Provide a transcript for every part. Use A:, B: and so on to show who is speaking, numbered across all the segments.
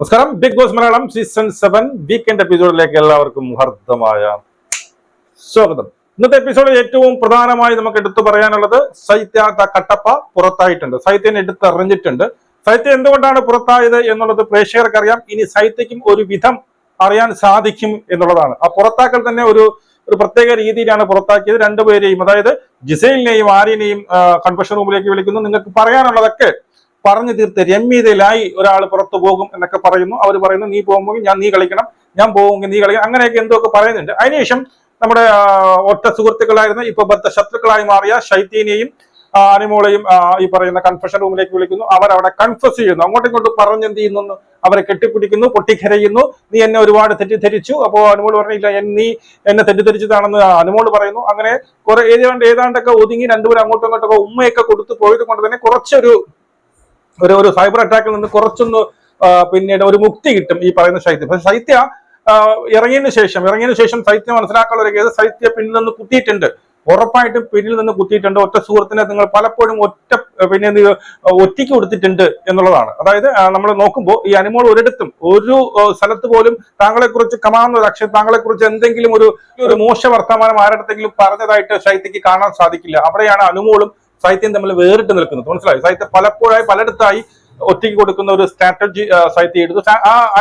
A: നമസ്കാരം. Bigg Boss Malayalam season seven weekend എപ്പിസോഡിലേക്ക് എല്ലാവർക്കും ഹർദ്ദമായ സ്വാഗതം. ഇന്നത്തെ എപ്പിസോഡിൽ ഏറ്റവും പ്രധാനമായി നമുക്ക് എടുത്തു പറയാനുള്ളത് സൈത്യ കട്ടപ്പ പുറത്തായിട്ടുണ്ട്. സൈത്യനെ എടുത്തെറിഞ്ഞിട്ടുണ്ട്. സൈത്യ എന്തുകൊണ്ടാണ് പുറത്തായത് എന്നുള്ളത് പ്രേക്ഷകർക്ക് അറിയാം ഇനി സൈത്യക്കും ഒരു വിധം അറിയാൻ സാധിക്കും എന്നുള്ളതാണ്. ആ പുറത്താക്കൽ തന്നെ ഒരു ഒരു പ്രത്യേക രീതിയിലാണ് പുറത്താക്കിയത്. രണ്ടുപേരെയും അതായത് ജിസൈലിനെയും ആര്യനെയും കൺഫഷൻ റൂമിലേക്ക് വിളിക്കുന്നു. നിങ്ങൾക്ക് പറയാനുള്ളതൊക്കെ പറഞ്ഞു തീർത്ത് രമ്യതയിലായി ഒരാൾ പുറത്തു പോകും എന്നൊക്കെ പറയുന്നു. അവർ പറയുന്നു നീ പോകുമ്പോൾ ഞാൻ നീ കളിക്കണം ഞാൻ പോകുമെങ്കിൽ നീ കളിക്കണം അങ്ങനെയൊക്കെ എന്തൊക്കെ പറയുന്നുണ്ട്. അതിനുശേഷം നമ്മുടെ ഒറ്റ സുഹൃത്തുക്കളായിരുന്ന ഇപ്പൊ ബദ്ധ ശത്രുക്കളായി മാറിയ ശൈത്യനെയും അനിമോളെയും ഈ പറയുന്ന കൺഫഷൻ റൂമിലേക്ക് വിളിക്കുന്നു. അവർ അവിടെ കൺഫസ് ചെയ്യുന്നു. അങ്ങോട്ടും ഇങ്ങോട്ടും പറഞ്ഞ് എന്ത് ചെയ്യുന്നു അവരെ കെട്ടിപ്പിടിക്കുന്നു പൊട്ടിക്കരയുന്നു. നീ എന്നെ ഒരുപാട് തെറ്റിദ്ധരിച്ചു. അപ്പോൾ അനുമോൾ പറഞ്ഞില്ല "എൻ- നീ എന്നെ തെറ്റിദ്ധരിച്ചതാണെന്ന് അനുമോൾ പറയുന്നു. അങ്ങനെ കുറെ ഏതാണ്ട് ഏതാണ്ടൊക്കെ ഒതുങ്ങി രണ്ടുപേരും അങ്ങോട്ടും ഇങ്ങോട്ടൊക്കെ ഉമ്മയൊക്കെ കൊടുത്തു പോയത് കൊണ്ട് തന്നെ കുറച്ചൊരു ഒരു ഒരു സൈബർ അറ്റാക്കിൽ നിന്ന് കുറച്ചൊന്ന് പിന്നീട് ഒരു മുക്തി കിട്ടും ഈ പറയുന്ന ശൈത്യം. പക്ഷെ ശൈത്യ ഇറങ്ങിയതിനു ശേഷം ഇറങ്ങിയതിനു ശേഷം ശൈത്യം മനസ്സിലാക്കാനുള്ള ഒരു കേസ് ശൈത്യ പിന്നിൽ നിന്ന് കുത്തിയിട്ടുണ്ട്. ഉറപ്പായിട്ടും പിന്നിൽ നിന്ന് കുത്തിയിട്ടുണ്ട്. ഒറ്റ സുഹൃത്തിനെ നിങ്ങൾ പലപ്പോഴും ഒറ്റ പിന്നെ ഒറ്റയ്ക്ക് കൊടുത്തിട്ടുണ്ട് എന്നുള്ളതാണ്. അതായത് നമ്മൾ നോക്കുമ്പോൾ ഈ അനുമോൾ ഒരിടത്തും ഒരു സ്ഥലത്ത് പോലും താങ്കളെ കുറിച്ച് കമാന്ന ഒരു അക്ഷരം താങ്കളെ കുറിച്ച് എന്തെങ്കിലും ഒരു ഒരു മോശ വർത്തമാനം ആരുടെ പറഞ്ഞതായിട്ട് ശൈത്യക്ക് കാണാൻ സാധിക്കില്ല. അവിടെയാണ് അനുമോളും സാഹിത്യം തമ്മിൽ വേറിട്ട് നിൽക്കുന്നത്. മനസ്സിലായി? സാഹിത്യം പലപ്പോഴായി പലയിടത്തായി ഒറ്റയ്ക്ക് കൊടുക്കുന്ന ഒരു സ്ട്രാറ്റജി സാഹിത്യം എടുത്തു.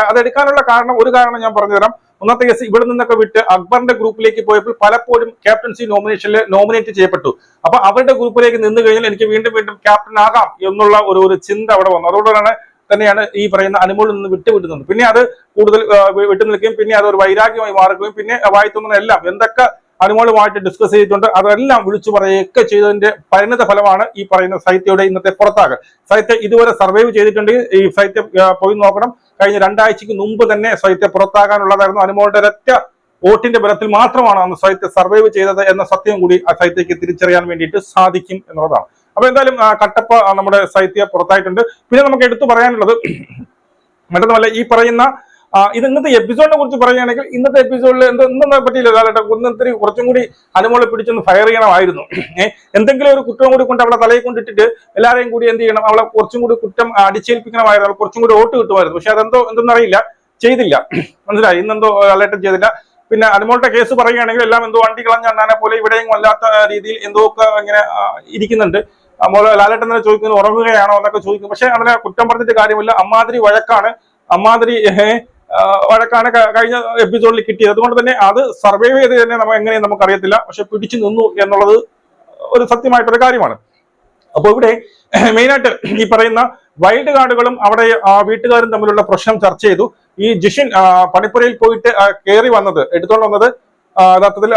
A: അതെടുക്കാനുള്ള കാരണം ഒരു കാരണം ഞാൻ പറഞ്ഞുതരാം. ഒന്നാമത്തെ കേസ് ഇവിടെ നിന്നൊക്കെ വിട്ട് അക്ബറിന്റെ ഗ്രൂപ്പിലേക്ക് പോയപ്പോൾ പലപ്പോഴും ക്യാപ്റ്റൻസി നോമിനേഷനിൽ നോമിനേറ്റ് ചെയ്യപ്പെട്ടു. അപ്പൊ അവരുടെ ഗ്രൂപ്പിലേക്ക് നിന്ന് കഴിഞ്ഞാൽ എനിക്ക് വീണ്ടും വീണ്ടും ക്യാപ്റ്റൻ ആകാം എന്നുള്ള ഒരു ഒരു ചിന്ത അവിടെ വന്നു. അതുകൊണ്ടാണ് തന്നെയാണ് ഈ പറയുന്ന അനുമോളിൽ നിന്ന് വിട്ടുവിടുന്നത്. പിന്നെ അത് കൂടുതൽ വിട്ടു നിൽക്കുകയും പിന്നെ അത് ഒരു വൈരാഗ്യമായി മാറുകയും പിന്നെ വായിത്തുന്ന എല്ലാം എന്തൊക്കെ അനുമോളുമായിട്ട് ഡിസ്കസ് ചെയ്തിട്ടുണ്ട്. അതെല്ലാം വിളിച്ചു പറയുകയൊക്കെ ചെയ്തതിന്റെ പരിണിത ഫലമാണ് ഈ പറയുന്ന സാഹിത്യയുടെ ഇന്നത്തെ പുറത്താകൽ. സാഹിത്യം ഇതുവരെ സർവൈവ് ചെയ്തിട്ടുണ്ടെങ്കിൽ ഈ സാഹിത്യം പോയി നോക്കണം. കഴിഞ്ഞ രണ്ടാഴ്ചക്ക് മുമ്പ് തന്നെ സാഹിത്യം പുറത്താകാനുള്ളതായിരുന്നു അനുമോളുടെ ഒരൊറ്റ വോട്ടിന്റെ ബലത്തിൽ മാത്രമാണ് അന്ന് സാഹിത്യം സർവൈവ് ചെയ്തത് എന്ന സത്യം കൂടി ആ സാഹിത്യക്ക് തിരിച്ചറിയാൻ വേണ്ടിയിട്ട് സാധിക്കും എന്നുള്ളതാണ്. അപ്പൊ എന്തായാലും കട്ടപ്പ നമ്മുടെ സാഹിത്യ പുറത്തായിട്ടുണ്ട്. പിന്നെ നമുക്ക് എടുത്തു പറയാനുള്ളത് മറ്റൊന്നുമല്ല ഈ പറയുന്ന ഇത് ഇന്നത്തെ എപ്പിസോഡിനെ കുറിച്ച് പറയുകയാണെങ്കിൽ ഇന്നത്തെ എപ്പിസോഡിൽ എന്തോ ഒന്നും പറ്റിയില്ല. കാലഘട്ടം ഒന്നിത്തിരി കുറച്ചും കൂടി അനുമോളെ പിടിച്ചൊന്ന് ഫയർ ചെയ്യണമായിരുന്നു. എന്തെങ്കിലും ഒരു കുറ്റം കൂടി കൊണ്ട് അവളെ തലയിൽ കൊണ്ടിട്ടിട്ട് എല്ലാവരെയും കൂടി എന്ത് ചെയ്യണം? അവളെ കുറച്ചും കൂടി കുറ്റം അടിച്ചേൽപ്പിക്കണമായിരുന്നു. അവൾ കുറച്ചും കൂടി വോട്ട് കിട്ടുമായിരുന്നു. പക്ഷെ അതെന്തോ എന്തെന്നറിയില്ല. ചെയ്തില്ല. മനസ്സിലായി? ഇന്നെന്തോ കാലഘട്ടം ചെയ്തില്ല. പിന്നെ അനുമോളുടെ കേസ് പറയുകയാണെങ്കിൽ എല്ലാം എന്തോ വണ്ടി കളഞ്ഞ അണ്ണാനെ പോലെ ഇവിടെയും വല്ലാത്ത രീതിയിൽ എന്തോ ഒക്കെ ഇങ്ങനെ ഇരിക്കുന്നുണ്ട്. മോൾ ലാലേട്ടൻ തന്നെ ചോദിക്കുന്നു ഉറങ്ങുകയാണോ? എന്നൊക്കെ ചോദിക്കും പക്ഷെ അതിനെ കുറ്റം പറഞ്ഞിട്ട് കാര്യമില്ല. അമ്മാതിരി വഴക്കാണ്. അമ്മാതിരി വഴക്കാണ് കഴിഞ്ഞ എപ്പിസോഡിൽ കിട്ടിയത്. അതുകൊണ്ട് തന്നെ അത് സർവൈവ് ചെയ്ത് തന്നെ നമ്മൾ എങ്ങനെയും നമുക്ക് അറിയത്തില്ല പക്ഷെ പിടിച്ചു നിന്നു എന്നുള്ളത് ഒരു സത്യമായിട്ടൊരു കാര്യമാണ്. അപ്പോൾ ഇവിടെ മെയിനായിട്ട് ഈ പറയുന്ന വൈൽഡ് കാർഡുകളും അവിടെ വീട്ടുകാരും തമ്മിലുള്ള പ്രശ്നം ചർച്ച ചെയ്തു. ഈ ജിഷിൻ പണിപ്പുരയിൽ പോയിട്ട് കയറി വന്നത് എടുത്തോണ്ട് വന്നത് യഥാർത്ഥത്തിൽ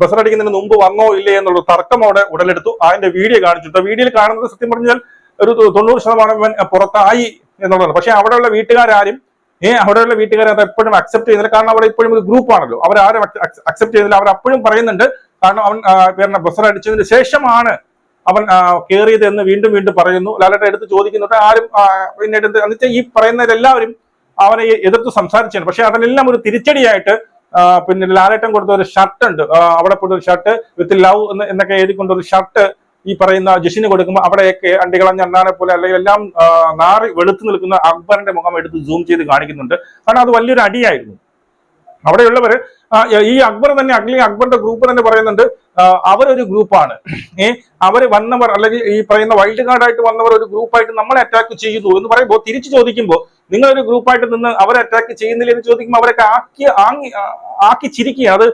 A: ബസറടിക്കുന്നതിന് മുമ്പ് വന്നോ ഇല്ലേ എന്നുള്ള തർക്കം അവിടെ ഉടലെടുത്തു. അതിന്റെ വീഡിയോ കാണിച്ചു. വീഡിയോയിൽ കാണുന്നത് സത്യം പറഞ്ഞാൽ ഒരു തൊണ്ണൂറ് ശതമാനം പുറത്തായി എന്നുള്ളതാണ്. പക്ഷെ അവിടെയുള്ള വീട്ടുകാരും ഏ അവിടെയുള്ള വീട്ടുകാരെ അത് എപ്പോഴും അക്സെപ്റ്റ് ചെയ്യുന്നില്ല. കാരണം അവിടെ ഇപ്പോഴും ഒരു ഗ്രൂപ്പ് ആണല്ലോ. അവർ ആരും അക്സെപ്റ്റ് ചെയ്തില്ല അവർ അപ്പോഴും പറയുന്നുണ്ട്. കാരണം അവൻ പിന്നെ ബസർ അടിച്ചതിന് ശേഷമാണ് അവൻ കയറിയത് എന്ന് വീണ്ടും വീണ്ടും പറയുന്നു. ലാലേട്ട എടുത്ത് ചോദിക്കുന്നുണ്ട്. ആരും പിന്നെ എന്ന് എന്നുവെച്ചാൽ ഈ പറയുന്നവരെല്ലാവരും അവനെ എതിർത്ത് സംസാരിച്ചാണ്. പക്ഷെ അതിനെല്ലാം ഒരു തിരിച്ചടിയായിട്ട് പിന്നെ ലാലേട്ടൻ കൊടുത്ത ഒരു ഷർട്ട് ഉണ്ട് അവിടെ കൊടുത്ത ഒരു ഷർട്ട് വിത്ത് ലവ് എന്നൊക്കെ എഴുതി ഒരു ഷർട്ട് ഈ പറയുന്ന ജഷിന് കൊടുക്കുമ്പോൾ അവിടെയൊക്കെ അണ്ടികളഞ്ഞ അണ്ണാനെ പോലെ അല്ലെങ്കിൽ എല്ലാം നാറി വെളുത്തു നിൽക്കുന്ന അക്ബറിന്റെ മുഖം എടുത്ത് സൂം ചെയ്ത് കാണിക്കുന്നുണ്ട്. കാരണം അത് വലിയൊരു അടിയായിരുന്നു. അവിടെയുള്ളവര് ആ, ഈ അക്ബർ തന്നെ അല്ലെങ്കിൽ അക്ബറിന്റെ ഗ്രൂപ്പ് തന്നെ പറയുന്നുണ്ട് അവരൊരു ഗ്രൂപ്പാണ് ഏ അവർ വന്നവർ അല്ലെങ്കിൽ ഈ പറയുന്ന വൈൽഡ് കാർഡായിട്ട് വന്നവർ ഒരു ഗ്രൂപ്പായിട്ട് നമ്മളെ അറ്റാക്ക് ചെയ്യുന്നു എന്ന് പറയുമ്പോൾ തിരിച്ചു ചോദിക്കുമ്പോൾ നിങ്ങൾ ഒരു ഗ്രൂപ്പായിട്ട് നിന്ന് അവരെ അറ്റാക്ക് ചെയ്യുന്നില്ല എന്ന് ചോദിക്കുമ്പോൾ അവരൊക്കെ ആക്കി ആങ്ങി ആക്കി ചിരിക്കുകയാണ്. അത്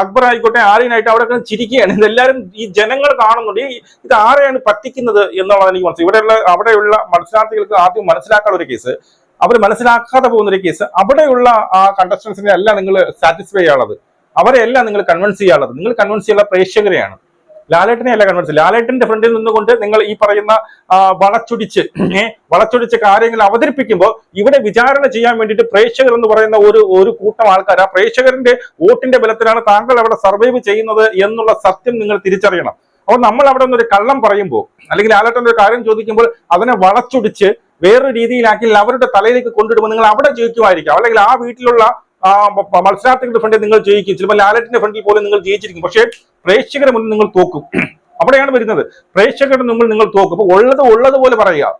A: അക്ബർ ആയിക്കോട്ടെ ആര്യനായിട്ട് അവിടെ ചിരിക്കുകയാണ്. ഇതെല്ലാവരും ഈ ജനങ്ങൾ കാണുന്നുണ്ട്. ഈ ഇത് ആരെയാണ് പറ്റിക്കുന്നത് എന്നുള്ളത് എനിക്ക് മനസ്സിലായി. ഇവിടെയുള്ള അവിടെയുള്ള മത്സരാർത്ഥികൾക്ക് ആദ്യം മനസ്സിലാക്കാനുള്ള ഒരു കേസ് അവർ മനസ്സിലാക്കാതെ പോകുന്ന ഒരു കേസ് അവിടെയുള്ള ആ കണ്ടസ്റ്റൻസിനെ അല്ല നിങ്ങൾ സാറ്റിസ്ഫൈ ചെയ്യാനുള്ളത്. അവരെയല്ല നിങ്ങൾ കൺവിൻസ് ചെയ്യാനുള്ളത്. നിങ്ങൾ കൺവിൻസ് ചെയ്യാനുള്ള പ്രേക്ഷകരെയാണ്. ലാലേട്ടനെ അല്ല കൺവിൻസ് ലാലേട്ടന്റെ ഫ്രണ്ടിൽ നിന്നുകൊണ്ട് നിങ്ങൾ ഈ പറയുന്ന വളച്ചൊടിച്ച് വളച്ചൊടിച്ച് കാര്യങ്ങൾ അവതരിപ്പിക്കുമ്പോൾ ഇവിടെ വിചാരണ ചെയ്യാൻ വേണ്ടിയിട്ട് പ്രേക്ഷകർ എന്ന് പറയുന്ന ഒരു ഒരു കൂട്ടം ആൾക്കാർ ആ പ്രേക്ഷകരുടെ വോട്ടിന്റെ ബലത്തിലാണ് താങ്കൾ അവിടെ സർവൈവ് ചെയ്യുന്നത് എന്നുള്ള സത്യം നിങ്ങൾ തിരിച്ചറിയണം. അപ്പോൾ നമ്മൾ അവിടെ നിന്നൊരു കള്ളം പറയുമ്പോൾ അല്ലെങ്കിൽ ലാലേട്ടൻ ഒരു കാര്യം ചോദിക്കുമ്പോൾ അതിനെ വളച്ചൊടിച്ച് വേറൊരു രീതിയിലാക്കി അവരുടെ തലയിലേക്ക് കൊണ്ടിടുമ്പോൾ നിങ്ങൾ അവിടെ ജീവിക്കുമായിരിക്കാം അല്ലെങ്കിൽ ആ വീട്ടിലുള്ള മത്സരാർത്ഥികളുടെ ഫ്രണ്ടിൽ നിങ്ങൾ ജയിക്കും. ചിലപ്പോൾ ലാലറ്റിന്റെ ഫ്രണ്ടിൽ പോലും നിങ്ങൾ ജയിച്ചിരിക്കും. പക്ഷേ പ്രേക്ഷകരുടെ മുന്നിൽ നിങ്ങൾ തോക്കും. അവിടെയാണ് വരുന്നത്. പ്രേക്ഷകരുടെ മുമ്പിൽ നിങ്ങൾ തോക്കും. അപ്പൊ ഉള്ളത് ഉള്ളത് പോലെ പറയുക.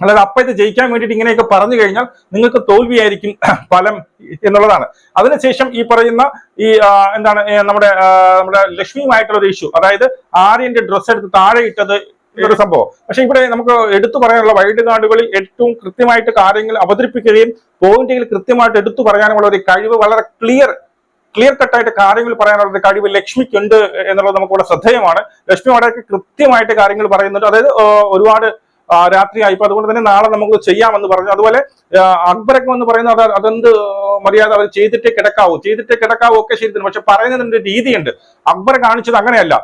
A: അല്ലാതെ അപ്പത്തെ ജയിക്കാൻ വേണ്ടിയിട്ട് ഇങ്ങനെയൊക്കെ പറഞ്ഞു കഴിഞ്ഞാൽ നിങ്ങൾക്ക് തോൽവിയായിരിക്കും ഫലം എന്നുള്ളതാണ്. അതിനുശേഷം ഈ പറയുന്ന ഈ എന്താണ് നമ്മുടെ നമ്മുടെ ലക്ഷ്മിയുമായിട്ടുള്ള ഒരു ഇഷ്യൂ അതായത് ആര്യന്റെ ഡ്രസ്സ് എടുത്ത് താഴെ ഇട്ടത് ഒരു സംഭവം. പക്ഷെ ഇവിടെ നമുക്ക് എടുത്തു പറയാനുള്ള വൈഡ് കാർഡുകളിൽ ഏറ്റവും കൃത്യമായിട്ട് കാര്യങ്ങൾ അവതരിപ്പിക്കുകയും പോയിന്റുകൾ കൃത്യമായിട്ട് എടുത്തു പറയാനുമുള്ള ഒരു കഴിവ് വളരെ ക്ലിയർ ക്ലിയർ കട്ടായിട്ട് കാര്യങ്ങൾ പറയാനുള്ള ഒരു കഴിവ് ലക്ഷ്മിക്കുണ്ട് എന്നുള്ളത് നമുക്ക് വളരെ ശ്രദ്ധേയമാണ്. ലക്ഷ്മി വളരെ കൃത്യമായിട്ട് കാര്യങ്ങൾ പറയുന്നുണ്ട്. അതായത് ഒരുപാട് രാത്രി രാത്രിയായി. ഇപ്പൊ അതുകൊണ്ട് തന്നെ നാളെ നമുക്ക് ചെയ്യാമെന്ന് പറഞ്ഞു. അതുപോലെ അക്ബരക്കം അക്ബറൊക്കെ എന്ന് പറയുന്നത് അത് അതെന്ത് മര്യാദ അവർ ചെയ്തിട്ടേ കിടക്കാവൂ. ചെയ്തിട്ടേ കിടക്കാവൂ ഒക്കെ ശരി പക്ഷെ പറയുന്നതിന്റെ രീതിയുണ്ട്. അക്ബർ കാണിച്ചത് അങ്ങനെയല്ല.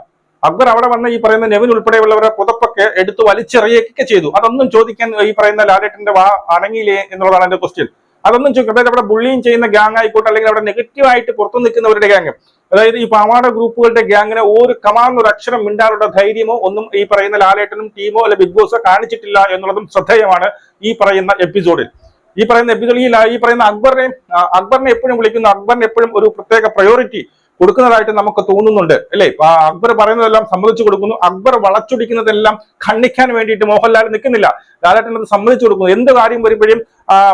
A: അക്ബർ അവിടെ വന്ന ഈ പറയുന്ന നെവിൻ ഉൾപ്പെടെയുള്ളവരെ പുതപ്പൊക്കെ എടുത്ത് വലിച്ചെറിയൊക്കെ ചെയ്തു. അതൊന്നും ചോദിക്കാൻ ഈ പറയുന്ന ലാലേട്ടന്റെ വാ അടങ്ങിയില്ലേ എന്നുള്ളതാണ് എന്റെ ക്വസ്റ്റ്യൻ അതൊന്നും ചോദിക്കും അതായത് അവിടെ ബുള്ളിയും ചെയ്യുന്ന ഗ്യാങ് ആയിക്കോട്ടെ അല്ലെങ്കിൽ അവിടെ നെഗറ്റീവായിട്ട് പുറത്തു നിൽക്കുന്നവരുടെ ഗ്യാങ് അതായത് ഈ പാവാട ഗ്രൂപ്പുകളുടെ ഗ്യാങ്ങിന് ഒരു കമാന്ന് ഒരു അക്ഷരം മിണ്ടാനുള്ള ധൈര്യമോ ഒന്നും ഈ പറയുന്ന ലാലേട്ടനും ടീമോ അല്ലെ ബിഗ് ബോസോ കാണിച്ചിട്ടില്ല എന്നുള്ളതും ശ്രദ്ധേയമാണ് ഈ പറയുന്ന എപ്പിസോഡിൽ ഈ പറയുന്ന എപ്പിസോഡിൽ ഈ പറയുന്ന അക്ബറിനെ അക്ബറിനെ എപ്പോഴും വിളിക്കുന്ന അക്ബറിന് എപ്പോഴും ഒരു പ്രത്യേക പ്രയോറിറ്റി കൊടുക്കുന്നതായിട്ട് നമുക്ക് തോന്നുന്നുണ്ട്. അല്ലേ? അക്ബർ പറയുന്നതെല്ലാം സമ്മതിച്ചു കൊടുക്കുന്നു. അക്ബർ വളച്ചൊടിക്കുന്നതെല്ലാം ഖണ്ഡിക്കാൻ വേണ്ടിയിട്ട് മോഹൻലാൽ നിൽക്കുന്നില്ല. ലാലേട്ടൻ അത് സമ്മതിച്ചു കൊടുക്കുന്നു. എന്ത് കാര്യം വരുമ്പോഴും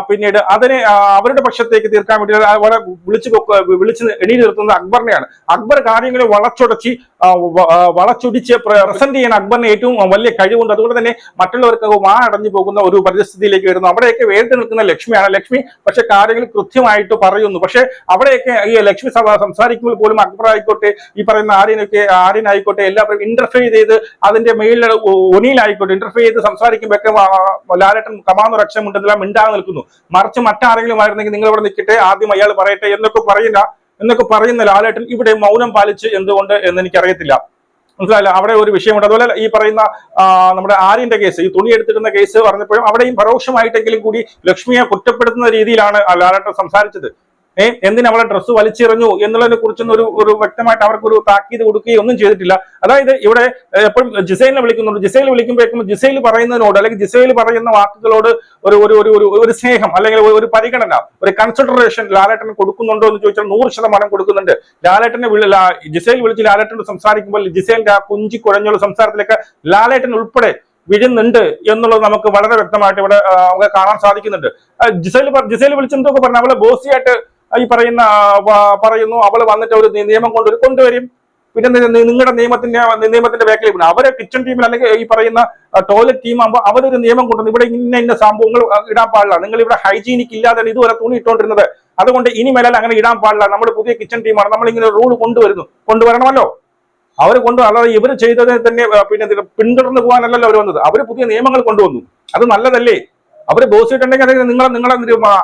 A: പിന്നീട് അതിനെ അവരുടെ പക്ഷത്തേക്ക് തീർക്കാൻ വേണ്ടി അവരെ വിളിച്ചു വിളിച്ച് എണീ നിർത്തുന്നത് അക്ബറിനെയാണ്. അക്ബർ കാര്യങ്ങളെ വളച്ചൊടച്ച് വളച്ചൊടിച്ച് പ്രസന്റ് ചെയ്യുന്ന അക്ബറിന് ഏറ്റവും വലിയ കഴിവുണ്ട്. അതുകൊണ്ട് തന്നെ മറ്റുള്ളവർക്ക് വാ അടഞ്ഞു പോകുന്ന ഒരു പരിസ്ഥിതിയിലേക്ക് വരുന്നു. അവിടെയൊക്കെ വേണ്ടി നിൽക്കുന്ന ലക്ഷ്മിയാണ് ലക്ഷ്മി. പക്ഷെ കാര്യങ്ങൾ കൃത്യമായിട്ട് പറയുന്നു. പക്ഷെ അവിടെയൊക്കെ ഈ ലക്ഷ്മി സംസാരിക്കുമ്പോൾ പോലും അക്ബർ ആയിക്കോട്ടെ ഈ പറയുന്ന ആര്യനൊക്കെ ആര്യനായിക്കോട്ടെ എല്ലാവരും ഇന്റർഫെയർ ചെയ്ത് അതിന്റെ മേലിൽ ഒനിയിലായിക്കോട്ടെ ഇന്റർഫെയർ ചെയ്ത് സംസാരിക്കുമ്പോഴൊക്കെ ലാലേട്ടൻ കമാന്നൊരു അക്ഷരമുണ്ടെന്നെല്ലാം മിണ്ടാതെ നിൽക്കുന്നു മറിച്ച് മറ്റാരെങ്കിലും ആയിരുന്നെങ്കിൽ നിങ്ങൾ ഇവിടെ നിൽക്കട്ടെ ആദ്യം അയാൾ പറയട്ടെ എന്നൊക്കെ പറയില്ല എന്നൊക്കെ പറയുന്ന ലാലേട്ടൻ ഇവിടെ മൗനം പാലിച്ച് എന്തുകൊണ്ട് എന്ന് എനിക്കറിയത്തില്ല. മനസ്സിലായില്ല? അവിടെ ഒരു വിഷയമുണ്ട്. അതുപോലെ ഈ പറയുന്ന നമ്മുടെ ആര്യന്റെ കേസ് ഈ തുണി എടുത്തിരുന്ന കേസ് പറഞ്ഞപ്പോഴും അവിടെയും പരോക്ഷമായിട്ടെങ്കിലും കൂടി ലക്ഷ്മിയെ കുറ്റപ്പെടുത്തുന്ന രീതിയിലാണ് ലാലേട്ടൻ സംസാരിച്ചത്. ഏഹ് എന്തിനു അവളെ ഡ്രസ്സ് വലിച്ചെറിഞ്ഞു എന്നുള്ളതിനെ കുറിച്ചൊന്നും ഒരു ഒരു വ്യക്തമായിട്ട് അവർക്ക് ഒരു താക്കീത് കൊടുക്കുകയോ ഒന്നും ചെയ്തിട്ടില്ല. അതായത് ഇവിടെ എപ്പോഴും ജിസൈലിനെ വിളിക്കുന്നുണ്ട്. ജിസൈൽ വിളിക്കുമ്പോഴേക്കും ജിസൈൽ പറയുന്നതിനോട് അല്ലെങ്കിൽ ജിസൈൽ പറയുന്ന വാക്കുകളോട് ഒരു ഒരു ഒരു ഒരു സ്നേഹം അല്ലെങ്കിൽ ഒരു- പരിഗണന ഒരു കൺസിഡറേഷൻ ലാലേട്ടന് കൊടുക്കുന്നുണ്ടോ എന്ന് ചോദിച്ചാൽ നൂറ് ശതമാനം കൊടുക്കുന്നുണ്ട്. ലാലേട്ടനെ ജിസൈൽ വിളിച്ച് ലാലേട്ടനോട് സംസാരിക്കുമ്പോൾ ജിസൈലിന്റെ ആ കുഞ്ചി കുഴഞ്ഞുള്ള സംസാരത്തിലൊക്കെ ലാലേട്ടൻ ഉൾപ്പെടെ വിഴുന്നുണ്ട് എന്നുള്ളത് നമുക്ക് വളരെ വ്യക്തമായിട്ട് ഇവിടെ നമുക്ക് കാണാൻ സാധിക്കുന്നുണ്ട്. ജിസൈൽ ജിസൈൽ വിളിച്ചെന്തൊക്കെ പറഞ്ഞു? അവളെ ബോസിയായിട്ട് ഈ പറയുന്ന പറയുന്നു അവൾ വന്നിട്ട് ഒരു നിയമം കൊണ്ടുവരും. കൊണ്ടുവരും പിന്നെ നിങ്ങളുടെ നിയമത്തിന്റെ നിയമത്തിന്റെ ബാക്കിൽ പിന്നെ അവരെ കിച്ചൺ ടീമിൽ അല്ലെങ്കിൽ ഈ പറയുന്ന ടോയ്ലറ്റ് ടീം ആകുമ്പോൾ അവരൊരു നിയമം കൊണ്ടുവന്നു ഇവിടെ ഇന്ന ഇന്ന സംഭവങ്ങൾ ഇടാൻ പാടില്ല. നിങ്ങൾ ഇവിടെ ഹൈജീനിക് ഇല്ലാതെ ഇതുവരെ തുണി ഇട്ടുകൊണ്ടിരുന്നത് അതുകൊണ്ട് ഇനി മേലാൽ അങ്ങനെ ഇടാൻ പാടില്ല. നമ്മൾ പുതിയ കിച്ചൺ ടീമാണ് നമ്മൾ ഇങ്ങനെ റൂൾ കൊണ്ടുവരുന്നു. കൊണ്ടുവരണമല്ലോ. അവർ കൊണ്ടു അല്ലാതെ ഇവർ ചെയ്തതിനെ തന്നെ പിന്നെ പിന്തുടർന്ന് പോകാനല്ലല്ലോ അവർ വന്നത്. അവർ പുതിയ നിയമങ്ങൾ കൊണ്ടുവന്നു. അത് നല്ലതല്ലേ? അവർ ബോസ് ഇട്ടുണ്ടെങ്കിൽ അത് നിങ്ങളെ നിങ്ങളെ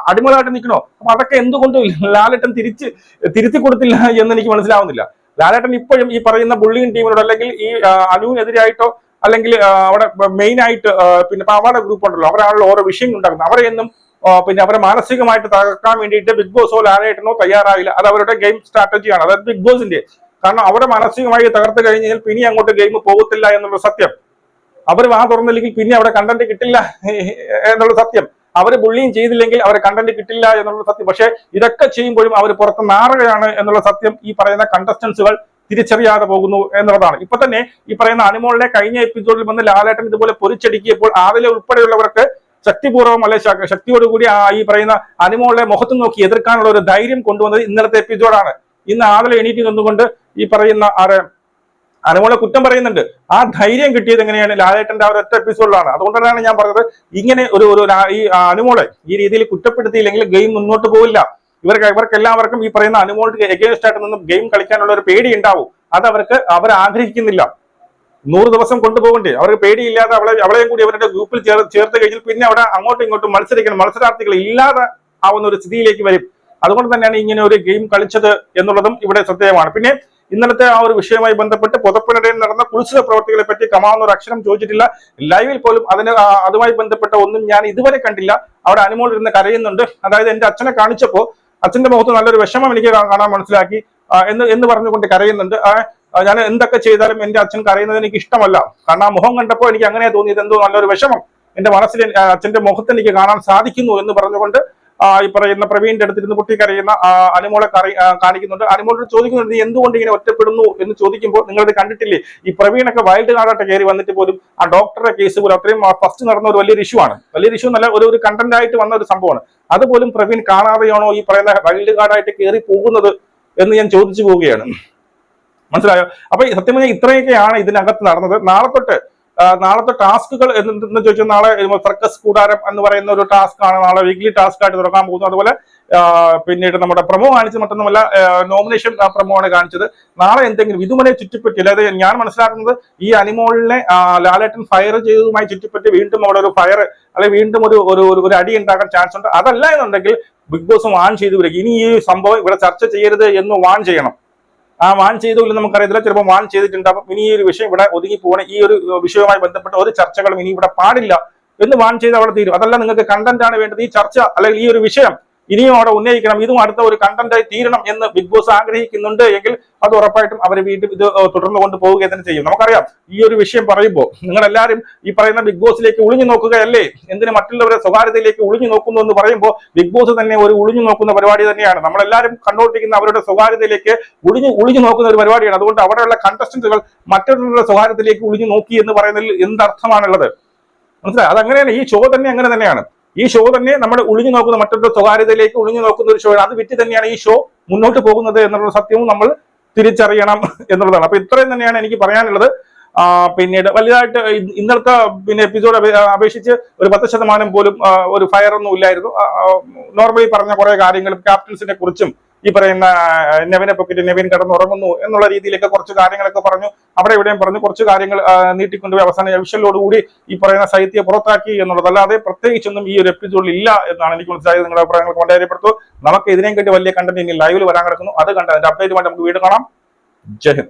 A: അടിമകളായിട്ട് നിൽക്കണോ? അപ്പൊ അതൊക്കെ എന്തുകൊണ്ട് ലാലേട്ടൻ തിരിച്ച് തിരുത്തി കൊടുത്തില്ല എന്ന് എനിക്ക് മനസ്സിലാവുന്നില്ല. ലാലേട്ടൻ ഇപ്പോഴും ഈ പറയുന്ന ബുള്ളിങ് ടീമിനോട് അല്ലെങ്കിൽ ഈ അനുവിനെതിരായിട്ടോ അല്ലെങ്കിൽ അവിടെ മെയിൻ ആയിട്ട് പിന്നെ പാവാട ഗ്രൂപ്പ് ഉണ്ടല്ലോ അവരാണല്ലോ ഓരോ വിഷയങ്ങൾ ഉണ്ടാക്കുന്നത്. അവരെ എന്നും പിന്നെ അവരെ മാനസികമായിട്ട് തകർക്കാൻ വേണ്ടിയിട്ട് ബിഗ് ബോസോ ലാലേട്ടനോ തയ്യാറായില്ല. അത് അവരുടെ ഗെയിം സ്ട്രാറ്റജിയാണ് അതായത് ബിഗ് ബോസിന്റെ. കാരണം അവരെ മാനസികമായി തകർത്ത് കഴിഞ്ഞാൽ പിന്നെ അങ്ങോട്ട് ഗെയിം പോകത്തില്ല എന്നുള്ള സത്യം. അവർ വാ തുറന്നില്ലെങ്കിൽ പിന്നെ അവിടെ കണ്ടന്റ് കിട്ടില്ല എന്നുള്ള സത്യം. അവർ ബുള്ളിയും ചെയ്തില്ലെങ്കിൽ അവരെ കണ്ടന്റ് കിട്ടില്ല എന്നുള്ള സത്യം. പക്ഷേ ഇതൊക്കെ ചെയ്യുമ്പോഴും അവർ പുറത്ത് നാറുകയാണ് എന്നുള്ള സത്യം ഈ പറയുന്ന കണ്ടസ്റ്റൻസുകൾ തിരിച്ചറിയാതെ പോകുന്നു എന്നുള്ളതാണ്. ഇപ്പൊ തന്നെ ഈ പറയുന്ന അനുമോളിനെ കഴിഞ്ഞ എപ്പിസോഡിൽ വന്ന് ലാലേട്ടൻ ഇതുപോലെ പൊരിച്ചടിക്കിയപ്പോൾ ആവിലെ ഉൾപ്പെടെയുള്ളവർക്ക് ശക്തിപൂർവം അല്ലെ ശക്തിയോടുകൂടി ഈ പറയുന്ന അനുമോളെ മുഖത്ത് നോക്കി എതിർക്കാനുള്ള ഒരു ധൈര്യം കൊണ്ടുവന്നത് ഇന്നലത്തെ എപ്പിസോഡാണ് ഇന്ന് ആവിലെ എണീറ്റ് നിന്നുകൊണ്ട് ഈ പറയുന്ന ആരെ അനുമോളെ കുറ്റം പറയുന്നുണ്ട്. ആ ധൈര്യം കിട്ടിയത് എങ്ങനെയാണ്? ലാലേട്ടന്റെ ആ ഒരൊറ്റ എപ്പിസോഡിലാണ് അതുകൊണ്ടാണ് ഞാൻ പറഞ്ഞത് ഇങ്ങനെ ഒരു ഒരു ഈ അനുമോളെ ഈ രീതിയിൽ കുറ്റപ്പെടുത്തിയില്ലെങ്കിൽ ഗെയിം മുന്നോട്ട് പോവില്ല. ഇവർക്ക് ഇവർക്ക് എല്ലാവർക്കും ഈ പറയുന്ന അനുമോൾക്ക് എഗേൻസ്റ്റ് ആയിട്ട് നിന്നും ഗെയിം കളിക്കാനുള്ള ഒരു പേടി ഉണ്ടാവും. അത് അവർക്ക് അവർ ആഗ്രഹിക്കുന്നില്ല. നൂറ് ദിവസം കൊണ്ടുപോകണ്ടേ? അവർക്ക് പേടിയില്ലാതെ അവളെ അവളെയും കൂടി അവരുടെ ഗ്രൂപ്പിൽ ചേർ ചേർത്ത് കഴിഞ്ഞാൽ പിന്നെ അവിടെ അങ്ങോട്ടും ഇങ്ങോട്ടും മത്സരിക്കണം. മത്സരാർത്ഥികൾ ഇല്ലാതെ ആവുന്ന ഒരു സ്ഥിതിയിലേക്ക് വരും. അതുകൊണ്ട് തന്നെയാണ് ഇങ്ങനെ ഒരു ഗെയിം കളിച്ചത് എന്നുള്ളതും ഇവിടെ ശ്രദ്ധേയമാണ് പിന്നെ ഇന്നലത്തെ ആ ഒരു വിഷയവുമായി ബന്ധപ്പെട്ട് പുതപ്പിനിടയിൽ നടന്ന കുൽസിത പ്രവർത്തികളെ പറ്റി കമാവുന്ന ഒരു അക്ഷരം ചോദിച്ചിട്ടില്ല. ലൈവിൽ പോലും അതിന് അതുമായി ബന്ധപ്പെട്ട ഒന്നും ഞാൻ ഇതുവരെ കണ്ടില്ല. അവിടെ അനുമോൾ ഇരുന്ന് കരയുന്നുണ്ട്. അതായത് എന്റെ അച്ഛനെ കാണിച്ചപ്പോൾ അച്ഛന്റെ മുഖത്ത് നല്ലൊരു വിഷമം എനിക്ക് കാണാൻ മനസ്സിലാക്കി. എന്ന് എന്ന് പറഞ്ഞുകൊണ്ട് കരയുന്നുണ്ട്. ഞാൻ എന്തൊക്കെ ചെയ്താലും എന്റെ അച്ഛൻ കരയുന്നത് എനിക്ക് ഇഷ്ടമല്ല. കാരണം ആ മുഖം കണ്ടപ്പോൾ എനിക്ക് അങ്ങനെ തോന്നിയത് എന്തോ നല്ലൊരു വിഷമം. എന്റെ മനസ്സിൽ അച്ഛന്റെ മുഖത്ത് എനിക്ക് കാണാൻ സാധിക്കുന്നു എന്ന് പറഞ്ഞുകൊണ്ട് ഈ പറയുന്ന പ്രവീണിന്റെ അടുത്തിരുന്ന് പൊട്ടിക്കരയുന്ന ആ, അനുമോളെ കാണിക്കുന്നുണ്ട്. അനുമോളോട് ചോദിക്കുന്നുണ്ട് നീ എന്തുകൊണ്ട് ഇങ്ങനെ ഒറ്റപ്പെടുന്നു? എന്ന് ചോദിക്കുമ്പോൾ നിങ്ങളത് കണ്ടിട്ടില്ലേ? ഈ പ്രവീണൊക്കെ വൈൽഡ് കാർഡായിട്ട് കയറി വന്നിട്ട് പോലും ആ ഡോക്ടറുടെ കേസ് പോലും അത്രയും ഫസ്റ്റ് നടന്ന ഒരു വലിയൊരു ഇഷ്യൂ ആണ്. വലിയൊരു ഇഷ്യൂ എന്നല്ല ഒരു ഒരു കണ്ടന്റ് ആയിട്ട് വന്ന ഒരു സംഭവമാണ്. അതുപോലും പ്രവീൺ കാണാതെയാണോ ഈ പറയുന്ന വൈൽഡ് കാർഡായിട്ട് കയറി പോകുന്നത് എന്ന് ഞാൻ ചോദിച്ചു പോവുകയാണ്. മനസ്സിലായോ? അപ്പൊ സത്യം പറഞ്ഞാൽ ഇത്രയൊക്കെയാണ് ഇതിനകത്ത് നടന്നത്. നാളെ തൊട്ട് നാളത്തെ ടാസ്കുകൾ എന്ന് ചോദിച്ചാൽ നാളെ സർക്കസ് കൂടാരം എന്ന് പറയുന്ന ഒരു ടാസ്ക് ആണ്. നാളെ വീക്ക്ലി ടാസ്ക് ആയിട്ട് തുടങ്ങാൻ പോകുന്നത് അതുപോലെ പിന്നീട് നമ്മുടെ പ്രമോ കാണിച്ചത് മറ്റൊന്നുമല്ല നോമിനേഷൻ പ്രമോ ആണ് കാണിച്ചത്. നാളെ എന്തെങ്കിലും ഇതുമനെ ചുറ്റിപ്പറ്റി അതായത് ഞാൻ മനസ്സിലാക്കുന്നത് ഈ അനിമോളിനെ ലാലേട്ടൻ ഫയർ ചെയ്തതുമായി ചുറ്റിപ്പറ്റി വീണ്ടും അവിടെ ഒരു ഫയർ അല്ലെങ്കിൽ വീണ്ടും ഒരു- ഒരു അടി ഉണ്ടാക്കാൻ ചാൻസ് ഉണ്ട്. അതല്ല എന്നുണ്ടെങ്കിൽ ബിഗ് ബോസ് വാൺ ചെയ്തു വരിക ഇനി ഈ സംഭവം ഇവിടെ ചർച്ച ചെയ്യരുത് എന്ന് വാൺ ചെയ്യണം. ആ വാൻ ചെയ്തോ ഇല്ലെന്ന് നമുക്കറിയത്തില്ല. ചിലപ്പോൾ വാൻ ചെയ്തിട്ടുണ്ടാവും ഇനി ഈ ഒരു വിഷയം ഇവിടെ ഒതുങ്ങി പോകണം ഈ ഒരു വിഷയവുമായി ബന്ധപ്പെട്ട ഒരു ചർച്ചകളും ഇനി ഇവിടെ പാടില്ല എന്ന് വാൻ ചെയ്ത് അവിടെ തീരും. അതല്ല നിങ്ങൾക്ക് കണ്ടന്റ് ആണ് വേണ്ടത്. ഈ ചർച്ച അല്ലെങ്കിൽ ഈ ഒരു വിഷയം ഇനിയും അവിടെ ഉന്നയിക്കണം. ഇതും അടുത്ത ഒരു കണ്ടന്റായി തീരണം എന്ന് ബിഗ് ബോസ് ആഗ്രഹിക്കുന്നുണ്ട് എങ്കിൽ അത് ഉറപ്പായിട്ടും അവർ വീണ്ടും ഇത് തുടർന്ന് കൊണ്ട് പോവുക തന്നെ ചെയ്യും. നമുക്കറിയാം ഈ ഒരു വിഷയം പറയുമ്പോൾ നിങ്ങൾ എല്ലാവരും ഈ പറയുന്ന ബിഗ് ബോസിലേക്ക് ഒളിഞ്ഞു നോക്കുകയല്ലേ? എന്തിന് മറ്റുള്ളവരെ സ്വകാര്യതയിലേക്ക് ഒളിഞ്ഞു നോക്കുന്നു എന്ന് പറയുമ്പോൾ ബിഗ് ബോസ് തന്നെ ഒരു ഒളിഞ്ഞു നോക്കുന്ന പരിപാടി തന്നെയാണ്. നമ്മളെല്ലാവരും കണ്ടുകൊണ്ടിരിക്കുന്ന അവരുടെ സ്വകാര്യതയിലേക്ക് ഒളിഞ്ഞു ഒളിഞ്ഞു നോക്കുന്ന ഒരു പരിപാടിയാണ്. അതുകൊണ്ട് അവിടെയുള്ള കണ്ടസ്റ്റന്റുകൾ മറ്റുള്ളവരുടെ സ്വകാര്യത്തിലേക്ക് ഒളിഞ്ഞു നോക്കി എന്ന് പറയുന്നതിൽ എന്തർത്ഥമാണുള്ളത്? മനസ്സിലായി? അതങ്ങനെയാണ്. ഈ ഷോ തന്നെ അങ്ങനെ തന്നെയാണ്. ഈ ഷോ തന്നെ നമ്മൾ ഒളിഞ്ഞു നോക്കുന്ന മറ്റൊരു സ്വകാര്യതയിലേക്ക് ഒളിഞ്ഞു നോക്കുന്ന ഒരു ഷോ അത് വിറ്റ് തന്നെയാണ് ഈ ഷോ മുന്നോട്ട് പോകുന്നത് എന്നുള്ള സത്യവും നമ്മൾ തിരിച്ചറിയണം എന്നുള്ളതാണ്. അപ്പൊ ഇത്രയും തന്നെയാണ് എനിക്ക് പറയാനുള്ളത്. പിന്നീട് വലുതായിട്ട് ഇന്നത്തെ പിന്നെ എപ്പിസോഡ് അപേക്ഷിച്ച് ഒരു പത്ത് ശതമാനം പോലും ഒരു ഫയർ ഒന്നും ഇല്ലായിരുന്നു. നോർമലി പറഞ്ഞ കുറെ കാര്യങ്ങളും ക്യാപ്റ്റൻസിനെ കുറിച്ചും ഈ പറയുന്ന നെവിനെ പൊക്കിട്ട് നെവിൻ കിടന്നുറങ്ങുന്നു എന്നുള്ള രീതിയിലൊക്കെ കുറച്ച് കാര്യങ്ങളൊക്കെ പറഞ്ഞു. അവിടെ ഇവിടെയും പറഞ്ഞു കുറച്ച് കാര്യങ്ങൾ നീട്ടിക്കൊണ്ട് നീട്ടിക്കൊണ്ടുപോയി അവസാന വിഷലോടുകൂടി ഈ പറയുന്ന സാഹിത്യം പുറത്താക്കി എന്നുള്ളതല്ലാതെ പ്രത്യേകിച്ചൊന്നും ഈ ഒരു എപ്പിസോഡിൽ ഇല്ല എന്നാണ് എനിക്ക് മനസ്സിലായത്. നിങ്ങളുടെ അഭിപ്രായങ്ങൾ കൊണ്ടുവരപ്പെടുത്തു നമുക്ക് ഇതിനെയും കണ്ടി വലിയ കണ്ടന്റ് ഇനി ലൈവിൽ വരാൻ കിടക്കുന്നു. അത് കണ്ട് അതിന്റെ അപ്ഡേറ്റുമായിട്ട് നമുക്ക് വീട് കാണാം. ജയ്